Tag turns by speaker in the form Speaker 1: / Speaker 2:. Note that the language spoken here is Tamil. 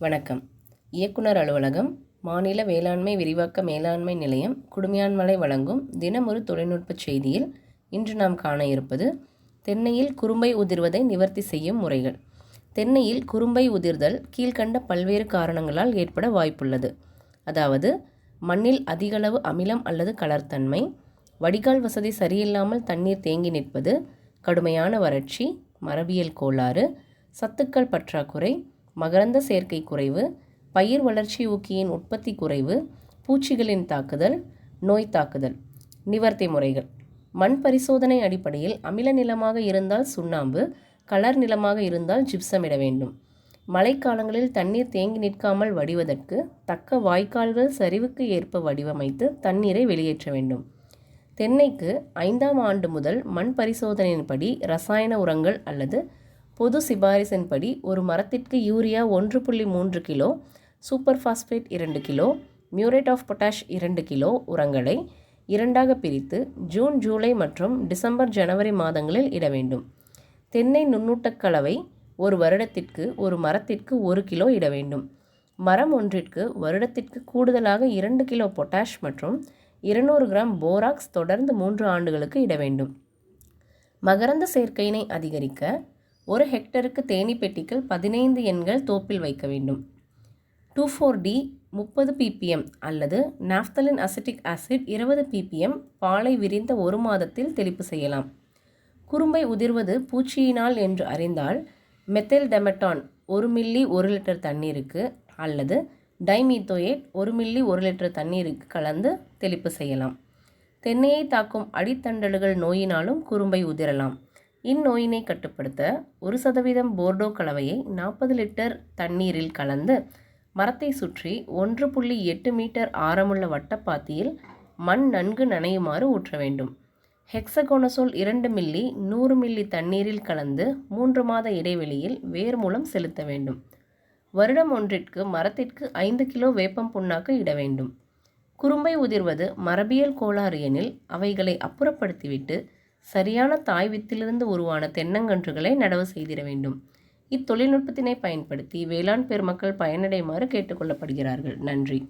Speaker 1: வணக்கம். இயக்குனர் அலுவலகம் மாநில வேளாண்மை விரிவாக்க மேலாண்மை நிலையம் குடுமியான்மலை வழங்கும் தினமொரு தொழில்நுட்ப செய்தியில் இன்று நாம் காண இருப்பது தென்னையில் குறும்பை உதிர்வதை நிவர்த்தி செய்யும் முறைகள். தென்னையில் குறும்பை உதிர்தல் கீழ்கண்ட பல்வேறு காரணங்களால் ஏற்பட வாய்ப்புள்ளது. அதாவது மண்ணில் அதிகளவு அமிலம் அல்லது கலர்த்தன்மை வடிகால் வசதி சரியில்லாமல் தண்ணீர் தேங்கி நிற்பது கடுமையான வறட்சி மரபியல் கோளாறு சத்துக்கள் பற்றாக்குறை மகரந்த சேர்க்கை குறைவு பயிர் வளர்ச்சி ஊக்கியின் உற்பத்தி குறைவு பூச்சிகளின் தாக்குதல் நோய் தாக்குதல் நிவர்த்தி முறைகள். மண் பரிசோதனை அடிப்படையில் அமில நிலமாக இருந்தால் சுண்ணாம்பு கலர் நிலமாக இருந்தால் ஜிப்சமிட வேண்டும். மழைக்காலங்களில் தண்ணீர் தேங்கி நிற்காமல் வடிவதற்கு தக்க வாய்க்கால்கள் சரிவுக்கு ஏற்ப வடிவமைத்து தண்ணீரை வெளியேற்ற வேண்டும். தென்னைக்கு ஐந்தாம் ஆண்டு முதல் மண் பரிசோதனையின்படி ரசாயன உரங்கள் அல்லது பொது சிபாரிசின்படி ஒரு மரத்திற்கு யூரியா ஒன்று புள்ளி மூன்று கிலோ சூப்பர் ஃபாஸ்பேட் இரண்டு கிலோ மியூரேட் ஆஃப் பொட்டாஷ் இரண்டு கிலோ உரங்களை இரண்டாக பிரித்து ஜூன் ஜூலை மற்றும் டிசம்பர் ஜனவரி மாதங்களில் இட வேண்டும். தென்னை நுண்ணூட்டக் கலவை ஒரு வருடத்திற்கு ஒரு மரத்திற்கு ஒரு கிலோ இட வேண்டும். மரம் ஒன்றிற்கு வருடத்திற்கு கூடுதலாக இரண்டு கிலோ பொட்டாஷ் மற்றும் இருநூறு கிராம் போராக்ஸ் தொடர்ந்து மூன்று ஆண்டுகளுக்கு இட வேண்டும். மகரந்த சேர்க்கையினை அதிகரிக்க ஒரு ஹெக்டருக்கு தேனி பெட்டிகள் பதினைந்து எண்கள் தோப்பில் வைக்க வேண்டும். டூ ஃபோர் டி முப்பது பிபிஎம் அல்லது நாஃப்தலின் அசிட்டிக் ஆசிட் இருபது பிபிஎம் பாலை விரிந்த ஒரு மாதத்தில் தெளிப்பு செய்யலாம். குறும்பை உதிர்வது பூச்சியினால் என்று அறிந்தால் மெத்தில் டெமட்டான் ஒரு மில்லி ஒரு லிட்டர் தண்ணீருக்கு அல்லது டைமீத்தோயேட் ஒரு மில்லி ஒரு லிட்டர் தண்ணீருக்கு கலந்து தெளிப்பு செய்யலாம். தென்னையை தாக்கும் அடித்தண்டல்கள் நோயினாலும் குறும்பை உதிரலாம். இந்நோயினை கட்டுப்படுத்த ஒரு சதவீதம் போர்டோ கலவையை நாற்பது லிட்டர் தண்ணீரில் கலந்து மரத்தை சுற்றி ஒன்று புள்ளி எட்டு மீட்டர் ஆரமுள்ள வட்டப்பாத்தியில் மண் நன்கு நனையுமாறு ஊற்ற வேண்டும். ஹெக்ஸகோனசோல் இரண்டு மில்லி நூறு மில்லி தண்ணீரில் கலந்து மூன்று மாத இடைவெளியில் வேர் மூலம் செலுத்த வேண்டும். வருடம் ஒன்றிற்கு மரத்திற்கு ஐந்து கிலோ வேப்பம் புண்ணாக்கு இட வேண்டும். குறும்பை உதிர்வது மரபியல் கோளாறு எனில் அவைகளை அப்புறப்படுத்திவிட்டு சரியான தாய் வித்திலிருந்து உருவான தென்னங்கன்றுகளை நடவு செய்திட வேண்டும். இத்தொழில்நுட்பத்தினை பயன்படுத்தி வேளாண் பெருமக்கள் பயனடையுமாறு கேட்டுக்கொள்ளப்படுகிறார்கள் நன்றி.